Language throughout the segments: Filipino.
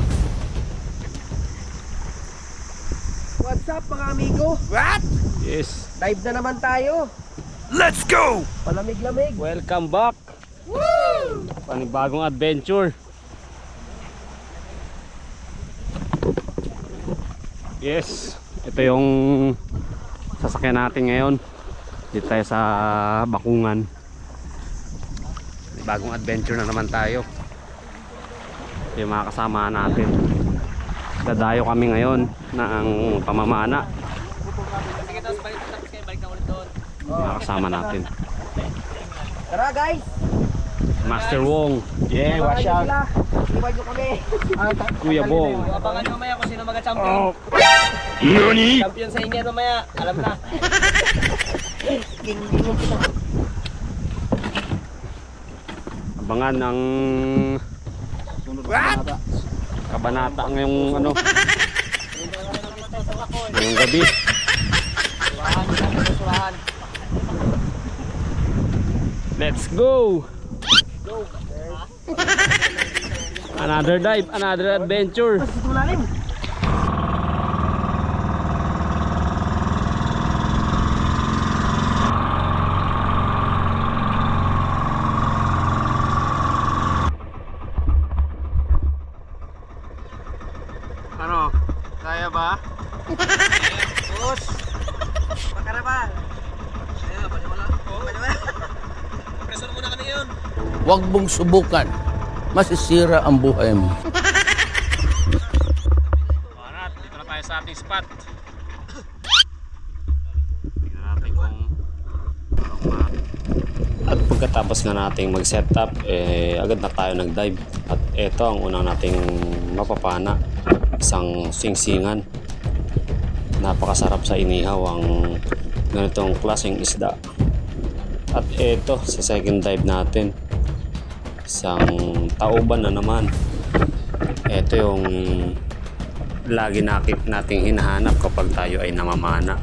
sunset. What's up mga amigo? Yes. Dive na naman tayo. Let's go! Palamig-lamig. Welcome back. Woo! Panibagong adventure. Yes. Ito yung sasakyan natin ngayon. Dito tayo sa Bakungan. Bagong adventure na naman tayo. Yung mga kasama natin. Dadayo kami ngayon ng pamamana. Mga kasama natin. Tara guys. Master Wong. Yeah, watch out. Kami. Kuya Bong. Abangan nyo mamaya kung sino mga-champion. Oh. Nani? Champion sa inyo mamaya. Alam na. Abangan ng kabanata ngayong ano ngayong gabi. Let's go! Another dive, another adventure. Dito malalim. Ano? Kaya ba? Bus. Makarabal. Ayun, baliwala. Baliwala. Presyon muna kami yun. Huwag mong subukan. Masisira ang buhay mo. Alright, dito na tayo sa ating spot. Tingnan natin kung at pagkatapos nga nating mag-setup, eh, agad na tayo nag-dive. At ito ang unang nating mapapana. Isang singsingan. Napakasarap sa inihaw ang ganitong klaseng isda. At ito, sa second dive natin, isang tauban na naman. Ito yung lagi nakit nating hinahanap kapag tayo ay namamana.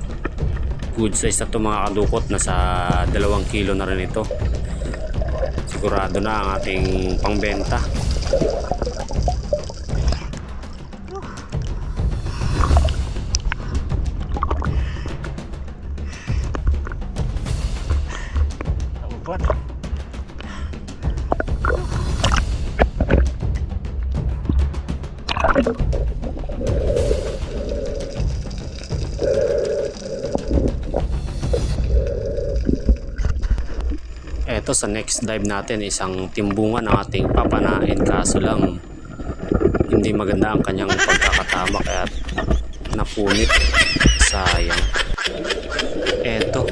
Good size na ito mga kadukot, nasa dalawang kilo na rin ito. Sigurado na ang ating pangbenta. Eto sa next dive natin isang timbungan ang ating papanain. Kaso lang hindi maganda ang kanyang pagkakatama kaya napunit. Sayang. Eto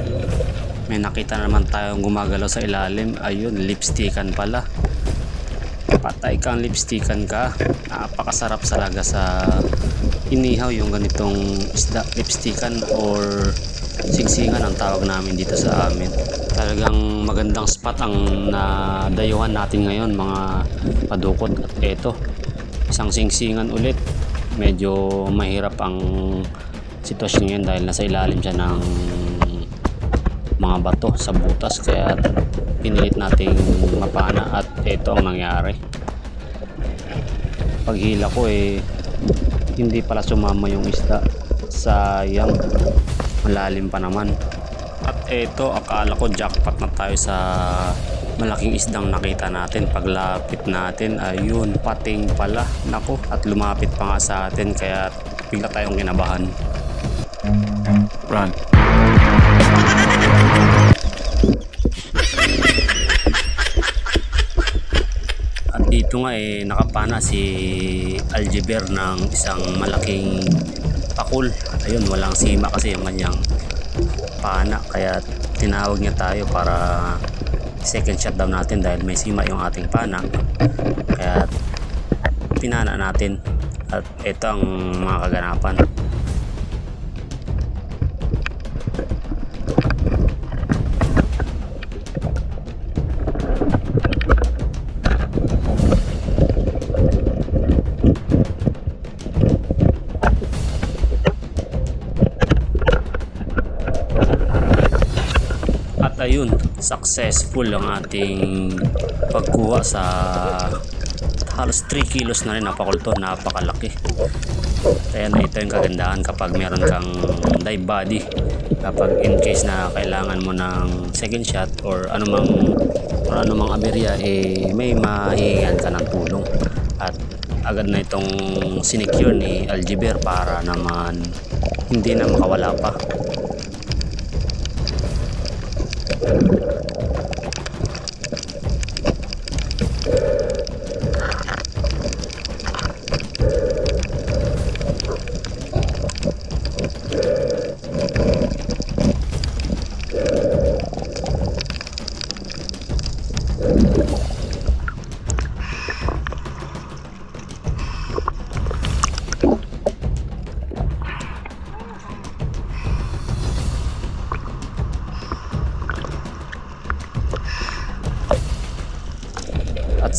may nakita na naman tayong gumagalaw sa ilalim. Ayun lipstickan pala. Patay kang lipstickan ka. Napakasarap talaga sa inihaw yung ganitong isda lipstickan or singsingan ang tawag namin dito sa amin talagang magandang spot ang nadayuhan natin ngayon mga padukot. At eto isang singsingan ulit. Medyo mahirap ang sitwasyon ngayon dahil nasa ilalim siya ng mga bato sa butas. Kaya pinilit nating mapana at ito ang nangyari. Paghila ko eh hindi pala sumama yung isda. Sayang malalim pa naman eto akala ko jackpot na tayo sa malaking isdang nakita natin paglapit natin ayun pating pala nako at lumapit pa nga sa atin kaya bigla tayong kinabahan Run. At dito nga eh nakapana si Algeber ng isang malaking pakul. Ayun, walang sima kasi yung kanyang pana. Kaya tinawag niya tayo para second shot daw natin dahil may sima yung ating pana. Kaya pinana natin. At ito ang mga kaganapan. Successful ang ating pagkuha sa halos 3 kilos na rin napakulto napakalaki. Kaya na ito yung kagandahan kapag meron kang dive body. Kapag in case na kailangan mo ng second shot or anumang or anumang aberya eh may mahihingan ka ng tulong. At agad na itong sinecure ni Algiber para naman hindi na makawala pa Thank you.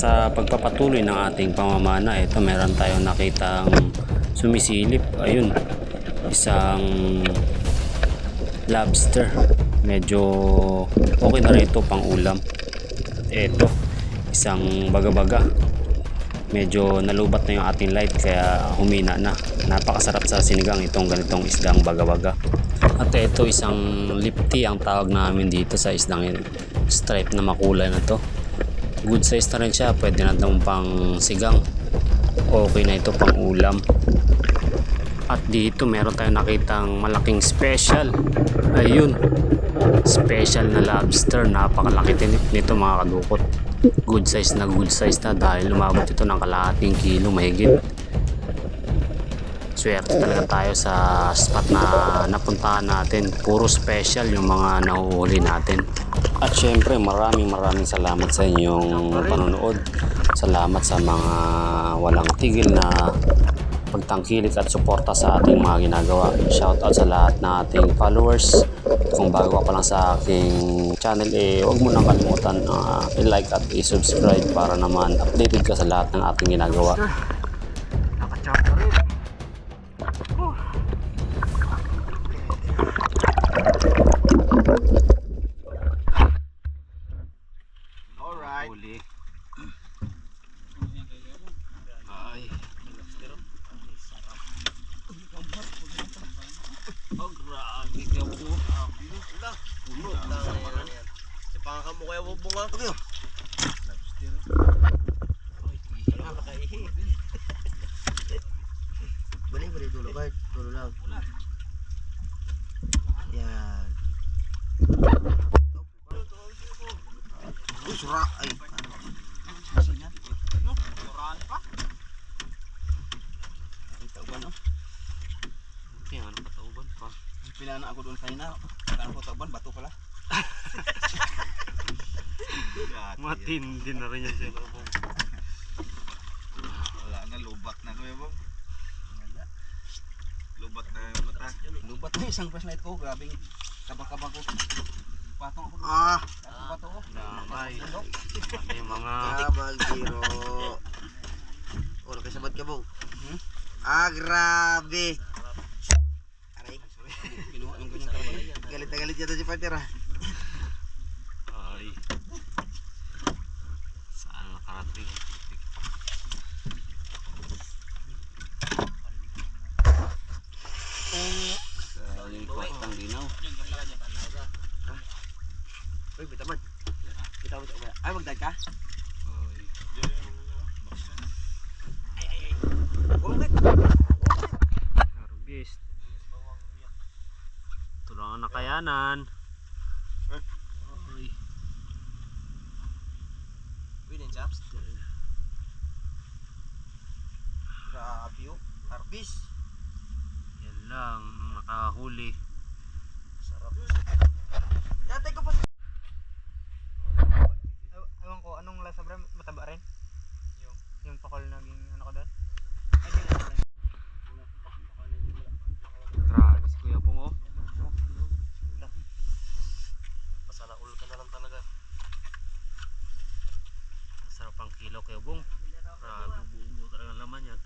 Sa pagpapatuloy ng ating pamamana, ito meron tayong nakitang sumisilip. Ayun, isang lobster. Medyo okay na rin ito pang ulam. Ito, isang baga-baga. Medyo nalubat na yung ating light kaya humina na. Napakasarap sa sinigang itong ganitong isdang baga-baga. At ito isang lipti ang tawag namin dito sa isdang stripe na makulay na to good size na rin siya. Pwede na daw pang sigang. Okay na ito pang ulam. At dito meron tayong nakitang malaking special. Ayun. Special na lobster. Napakalaki nito mga kadukot. Good size na good size na dahil lumabot ito ng kalahating kilo mahigit swerte talaga tayo sa spot na napuntahan natin. Puro special yung mga nahuhuli natin. At syempre maraming maraming salamat sa inyong panonood. Salamat sa mga walang tigil na pagtangkilik at suporta sa ating mga ginagawa. Shoutout sa lahat ng ating followers. Kung bago ka pa lang sa aking channel eh huwag mo nang kalimutan uh, i-like at i-subscribe para naman updated ka sa lahat ng ating ginagawa Alright. Huli. Oh, grabe ka po. Puno na. Si pangakamu kaya mo bunga. Balik balik dulu kan, dulu lang. Uy, sura. Ay. Yan, patauban pa. Pinana ako doon kanina. Kala ko taban, bato pala. Matindi na rin yan siya. Wala na, lubat na kuya Bob. Wala. Lubat na yung mata. Lubat na isang flashlight ko. Grabing kabang-kabang ko. Ah. Damay. Pati mga... kabal biro. Oh, nakasabad ka bong. Hmm? Ah, grabe. Aray, galit na galit yata si partner ah. Ay. Saan nakarating? Sa yung kwastang dinaw. Uy, bitaman. Bitaman sa kumaya. Ay, magdag ka? Ay, ay, ay. Ulungit. Harvest. Ito lang ang nakayanan. Ay. Win and chops. Grabe oh. Harvest. Yan lang ang nakahuli. Sarap. Yate ko pa. Ewan lasa bro? Mataba rin? Yung? Yung pakol naging ano ko doon? Grabe si Kuya Bong oh. Pasalaul ka na lang talaga. Masarap ang kilo Kuya Bong. Grabe buo-buo talaga laman yan.